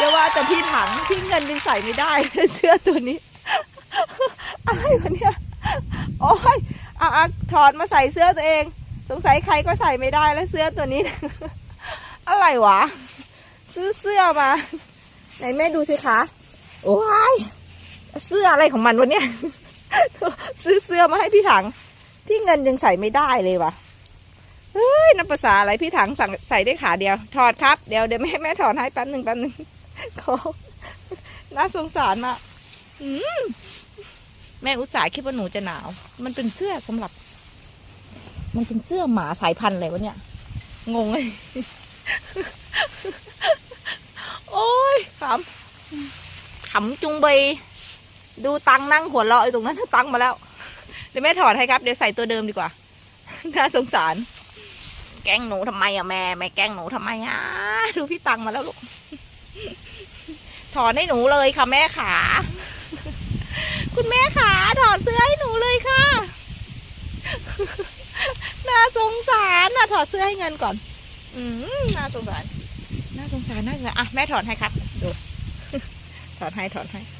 อย่าว่าแต่พี่ถังพี่เงินยังใส่ไม่ได้เสื้อตัวนี้ อะไรวะเนี่ยโอ้ยอะอะถอดมาใส่เสื้อตัวเอง สงสัยใครก็ใส่ไม่ได้แล้วเสื้อตัวนี้ อะไรวะ ซื้อเสื้อมา ไหนแม่ดูสิคะโอ้ยเสื้ออะไรของมันวะเนี่ย ซื้อเสื้อมาให้พี่ถัง พี่เงินยังใส่ไม่ได้เลยวะเฮ้ยนับภาษาอะไรพี่ถังสั่งใส่ได้ขาเดียว ถอดครับ เดี๋ยวเดี๋ยวแม่แม่ถอดให้แป๊บหนึ่งแป๊บหนึ่ง ขอน่าสงสารมากอืมแม่อุตส่าห์คิดว่าหนูจะหนาว มันเป็นเสื้อสำหรับ มันเป็นเสื้อหมาสายพันธุ์อะไรวะเนี่ย งงเลย โอ้ยขำขำจุงเบดูตังนั่งหัวเราะอยู่ตรงนั้นตังมาแล้ว เดี๋ยวแม่ถอดให้ครับ เดี๋ยวใส่ตัวเดิมดีกว่า น่าสงสาร แกล้งหนูทำไมอะแม่ แม่แกล้งหนูทำไมอะดูพี่ตังมาแล้วลูก ถอดให้หนูเลยค่ะแม่ขา คุณแม่ขาถอดเสื้อให้หนูเลยค่ะ น่าสงสารน่ะถอดเสื้อให้เงินก่อน อืมน่าสงสาร น่าสงสารน่าสงสารอะแม่ถอดให้ครับ ดู ถอดให้ถอดให้